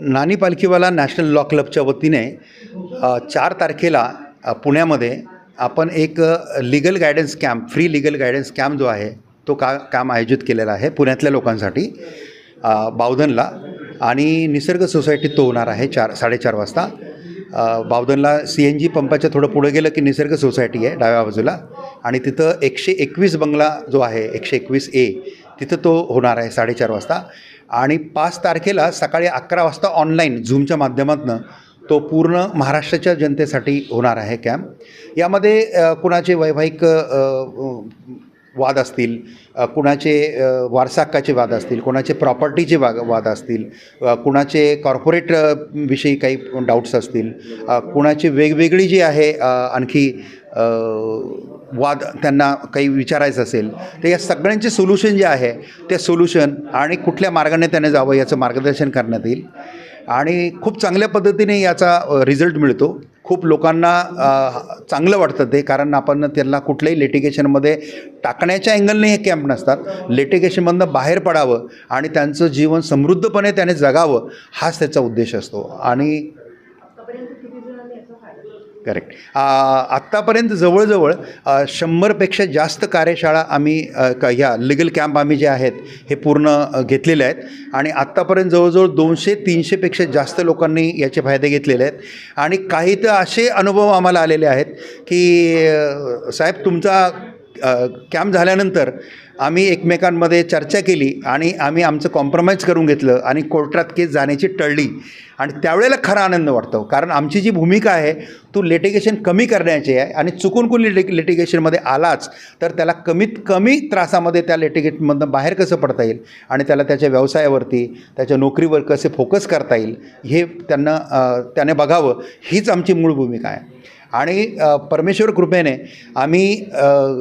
नानी Palkhivala national law क्लबच्या वतीने चार तारखेला पुण्यामध्ये आपण एक legal guidance camp free legal guidance camp जो आहे तो का काम आयोजित केलेला आहे पुण्यातल्या लोकांसाठी बावधनला. आणि निसर्ग सोसायटीत तो होणार आहे चार साडेचार वाजता. बावधनला सी एन जी पंपाच्या थोडं पुढे गेलं की निसर्ग सोसायटी आहे डाव्या बाजूला. आणि तिथं एकशे एकवीस बंगला जो आहे एकशे एकवीस ए तिथं तो होणार आहे साडेचार वाजता. आणि पाच तारखेला सकाळी अकरा वाजता ऑनलाईन झूमच्या माध्यमातून तो पूर्ण महाराष्ट्राच्या जनतेसाठी होणार आहे कॅम्प यामध्ये कुणाचे वैवाहिक वाद असतील कुणाचे वारसाहक्काचे वाद असतील कुणाचे प्रॉपर्टीचे वा वाद असतील कुणाचे कॉर्पोरेट विषयी काही डाऊट्स असतील कुणाची वेगवेगळी जी आहे आणखी वाद त्यांना काही विचारायचं असेल तर या सगळ्यांचे सोल्युशन जे आहे ते सोल्युशन आणि कुठल्या मार्गाने त्याने जावं याचं मार्गदर्शन करण्यात येईल. आणि खूप चांगल्या पद्धतीने याचा रिझल्ट मिळतो. खूप लोकांना चांगलं वाटतं ते कारण आपण त्यांना कुठल्याही लिटिगेशनमध्ये टाकण्याच्या अँगलने हे कॅम्प नसतात. लिटिगेशनमधनं बाहेर पडावं आणि त्यांचं जीवन समृद्धपणे त्याने जगावं हाच त्याचा उद्देश असतो. आणि करेक्ट आत्तापर्यंत जवळजवळ शंभरपेक्षा जास्त कार्यशाळा आम्ही ह्या लिगल कॅम्प आम्ही जे आहेत हे पूर्ण घेतलेले आहेत. आणि आत्तापर्यंत जवळजवळ दोनशे तीनशेपेक्षा जास्त लोकांनी याचे फायदे घेतलेले आहेत. आणि काही तर असे अनुभव आम्हाला आलेले आहेत की साहेब तुमचा कॅम्प झाल्यानंतर आम्ही एकमेकांमध्ये चर्चा केली आणि आम्ही आमचं कॉम्प्रोमाइज करून घेतलं आणि कोर्टात केस जाण्याची टळली. आणि त्यावेळेला खरा आनंद वाटतो. कारण आमची जी भूमिका आहे तो लिटिगेशन कमी करण्याची आहे आणि चुकून कोणी लिटि लिटिगेशनमध्ये आलाच तर त्याला कमीत कमी त्रासामध्ये त्या लिटिगेटमधनं बाहेर कसं पडता येईल आणि त्याला त्याच्या व्यवसायावरती त्याच्या नोकरीवर कसे फोकस करता येईल हे त्यांना त्याने बघावं. हीच आमची मूळ भूमिका आहे. आणि परमेश्वर कृपेने आम्ही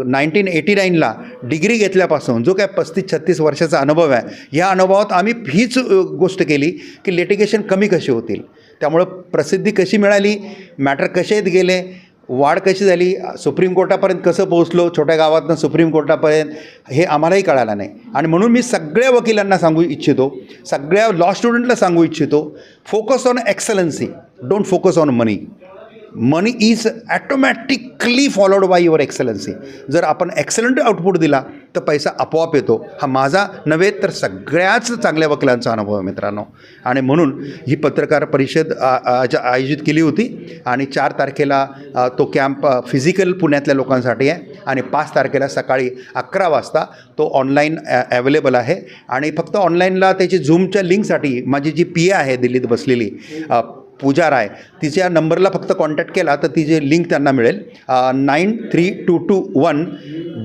नाईन्टीन एटी नाईनला डिग्री घेतल्यापासून जो काय पस्तीस छत्तीस वर्षाचा अनुभव आहे या अनुभवात आम्ही हीच गोष्ट केली की लिटिगेशन कमी कशी होतील. त्यामुळं प्रसिद्धी कशी मिळाली मॅटर कसे येत गेले वाढ कशी झाली सुप्रीम कोर्टापर्यंत कसं पोहोचलो छोट्या गावातनं सुप्रीम कोर्टापर्यंत हे आम्हालाही कळालं नाही. आणि म्हणून मी सगळ्या वकिलांना सांगू इच्छितो सगळ्या लॉ स्टुडंटला सांगू इच्छितो focus on excellency don't focus on money money is automatically followed by your excellency जर आपण एक्सलंट आउटपुट दिला तर पैसा आपोआप येतो. हा माझा नव्हे तर सगळ्याच चांगल्या वकिलांचा अनुभव आहे मित्रांनो. आणि म्हणून ही पत्रकार परिषद आयोजित केली होती आणि चार तारखेला तो कॅम्प फिजिकल पुण्यातल्या लोकांसाठी आहे. आणि पाच तारखेला सकाळी अकरा वाजता तो ऑनलाईन ॲवेलेबल आहे. आणि फक्त ऑनलाईनला त्याची झूमच्या लिंकसाठी माझी जी पी आहे दिल्लीत बसलेली पूजा राय तिच्या नंबरला फक्त कॉन्टॅक्ट केला तर तिचे लिंक त्यांना मिळेल. Nine three two two one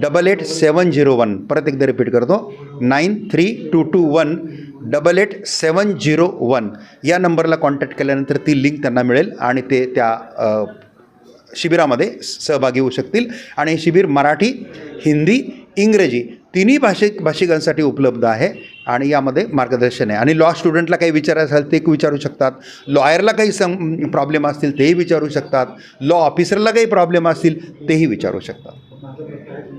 double eight seven zero one परत एकदा रिपीट करतो. Nine three two two one double eight seven zero one या नंबरला कॉन्टॅक्ट केल्यानंतर ती लिंक त्यांना मिळेल आणि ते त्या शिबिरामध्ये सहभागी होऊ शकतील. आणि हे शिबिर मराठी हिंदी इंग्रजी तिन्ही भाषिक भाषिकांसाठी उपलब्ध आहे आणि यामध्ये मार्गदर्शन आहे. आणि लॉ स्टुडंटला काही विचारायचं असेल ते विचारू शकतात. लॉयरला काही सम प्रॉब्लेम असतील तेही विचारू शकतात. लॉ ऑफिसरला काही प्रॉब्लेम असतील तेही विचारू शकतात.